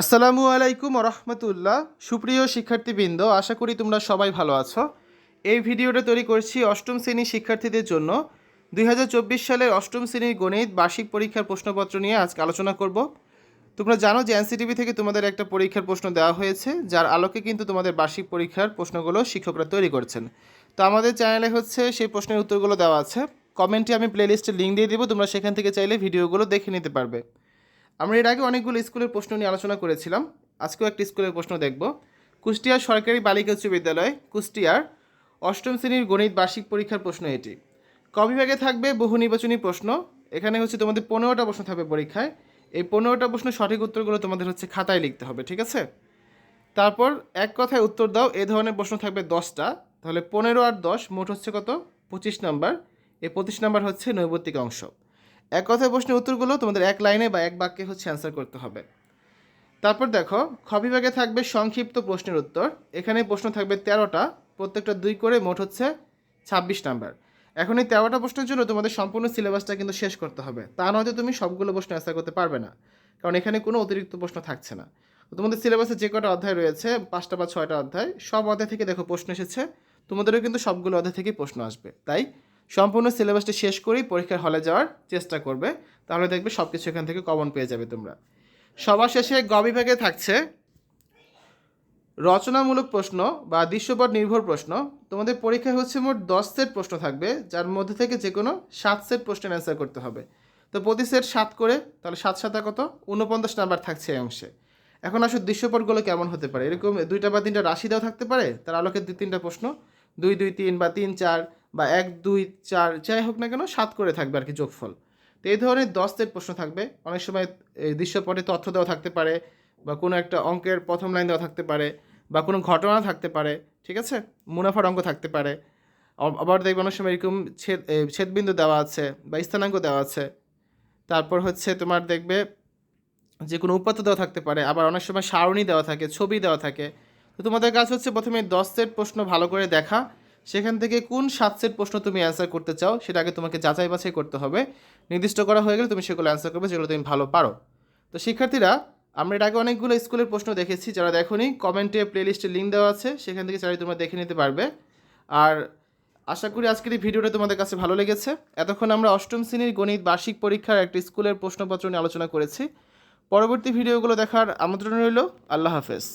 আসসালামু আলাইকুম রহমতুল্লাহ সুপ্রিয় শিক্ষার্থীবৃন্দ, আশা করি তোমরা সবাই ভালো আছো। এই ভিডিওটা তৈরি করছি অষ্টম শ্রেণির শিক্ষার্থীদের জন্য। দুই হাজার চব্বিশ সালের অষ্টম শ্রেণির গণিত, বার্ষিক পরীক্ষার প্রশ্নপত্র নিয়ে আজকে আলোচনা করব। তোমরা জানো যে এনসিটিভি থেকে তোমাদের একটা পরীক্ষার প্রশ্ন দেওয়া হয়েছে, যার আলোকে কিন্তু তোমাদের বার্ষিক পরীক্ষার প্রশ্নগুলো শিক্ষকরা তৈরি করছেন। তো আমাদের চ্যানেলে হচ্ছে সেই প্রশ্নের উত্তরগুলো দেওয়া আছে। কমেন্টে আমি প্লেলিস্টের লিঙ্ক দিয়ে দেবো, তোমরা সেখান থেকে চাইলে ভিডিওগুলো দেখে নিতে পারবে। আমরা এর আগে অনেকগুলো স্কুলের প্রশ্ন নিয়ে আলোচনা করেছিলাম। আজকেও একটি স্কুলের প্রশ্ন দেখব। কুষ্টিয়ার সরকারি বালিকা উচ্চ বিদ্যালয়, কুষ্টিয়ার অষ্টম শ্রেণির গণিত বার্ষিক পরীক্ষার প্রশ্ন এটি। ক বিভাগে থাকবে বহু নির্বাচনী প্রশ্ন। এখানে হচ্ছে তোমাদের পনেরোটা প্রশ্ন থাকবে পরীক্ষায়। এই পনেরোটা প্রশ্ন সঠিক উত্তরগুলো তোমাদের হচ্ছে খাতায় লিখতে হবে, ঠিক আছে? তারপর এক কথায় উত্তর দাও, এ ধরনের প্রশ্ন থাকবে দশটা। তাহলে পনেরো আর দশ মোট হচ্ছে কত? পঁচিশ নাম্বার। এই পঁচিশ নাম্বার হচ্ছে নৈবত্তিক অংশ। এক কথায় প্রশ্নের উত্তরগুলো তোমাদের এক লাইনে বা এক বাক্যে হচ্ছে অ্যান্সার করতে হবে। তারপর দেখো, খ বিভাগে থাকবে সংক্ষিপ্ত প্রশ্নের উত্তর। এখানে প্রশ্ন থাকবে তেরোটা, প্রত্যেকটা দুই করে মোট হচ্ছে ছাব্বিশ নাম্বার। এখন এই তেরোটা প্রশ্নের জন্য তোমাদের সম্পূর্ণ সিলেবাসটা কিন্তু শেষ করতে হবে। তা নয়তো তুমি সবগুলো প্রশ্ন অ্যান্সার করতে পারবে না, কারণ এখানে কোনো অতিরিক্ত প্রশ্ন থাকছে না। তোমাদের সিলেবাসে যে কটা অধ্যায় রয়েছে, পাঁচটা বা ছয়টা অধ্যায়, সব অধ্যায় থেকে দেখো প্রশ্ন এসেছে। তোমাদেরও কিন্তু সবগুলো অধ্যায় থেকেই প্রশ্ন আসবে। তাই সম্পূর্ণ সিলেবাসটা শেষ করেই পরীক্ষার হলে যাওয়ার চেষ্টা করবে। তাহলে দেখবে সব কিছু এখান থেকে কমন পেয়ে যাবে তোমরা। সবার শেষে গ বিভাগে থাকছে রচনামূলক প্রশ্ন বা দৃশ্যপট নির্ভর প্রশ্ন। তোমাদের পরীক্ষায় হচ্ছে মোট দশ সেট প্রশ্ন থাকবে, যার মধ্যে থেকে যে কোনো সাত সেট প্রশ্নের অ্যান্সার করতে হবে। তো প্রতি সেট সাত করে, তাহলে সাত সাতা কত? উনপঞ্চাশ নাম্বার থাকছে এই অংশে। এখন আসলে দৃশ্যপটগুলো কেমন হতে পারে? এরকম দুইটা বা তিনটা রাশি দেওয়া থাকতে পারে, তার আলোকে দুই তিনটা প্রশ্ন। দুই দুই, তিন বা তিন, চার বা এক, দুই, চার, যাই হোক না কেন, সাত করে থাকবে আর কি যোগফল। তো এই ধরনের দশ প্রশ্ন থাকবে। অনেক সময় দৃশ্যপটে তথ্য দেওয়া থাকতে পারে বা কোনো একটা অঙ্কের প্রথম লাইন দেওয়া থাকতে পারে বা কোনো ঘটনা থাকতে পারে, ঠিক আছে? মুনাফার অঙ্ক থাকতে পারে। আবার দেখবে অনেক সময় এরকম ছেদ ছেদবিন্দু দেওয়া আছে বা স্থানাঙ্ক দেওয়া আছে। তারপর হচ্ছে তোমার দেখবে যে কোনো উপাত্ত দেওয়া থাকতে পারে, আবার অনেক সময় সারণী দেওয়া থাকে, ছবি দেওয়া থাকে। তো তোমাদের কাজ হচ্ছে প্রথমে দশ সেট প্রশ্ন ভালো করে দেখা সেখান থেকে কোন সাত সেট প্রশ্ন তুমি অ্যান্সার করতে চাও, সেটা আগে তোমাকে যাচাই বাছাই করতে হবে। নির্দিষ্ট করা হয়ে গেলে তুমি সেগুলো অ্যান্সার করবে, যেগুলো তুমি ভালো পারো। তো শিক্ষার্থীরা, আমরা এর আগে অনেকগুলো স্কুলের প্রশ্ন দেখেছি, যারা দেখোনি কমেন্টে প্লেলিস্টে লিঙ্ক দেওয়া আছে, সেখান থেকে চাইলে তোমরা দেখে নিতে পারবে। আর আশা করি আজকের এই ভিডিওটা তোমাদের কাছে ভালো লেগেছে। এতক্ষণ আমরা অষ্টম শ্রেণির গণিত বার্ষিক পরীক্ষার একটি স্কুলের প্রশ্নপত্র নিয়ে আলোচনা করেছি। পরবর্তী ভিডিওগুলো দেখার আমন্ত্রণ রইল। আল্লাহ হাফেজ।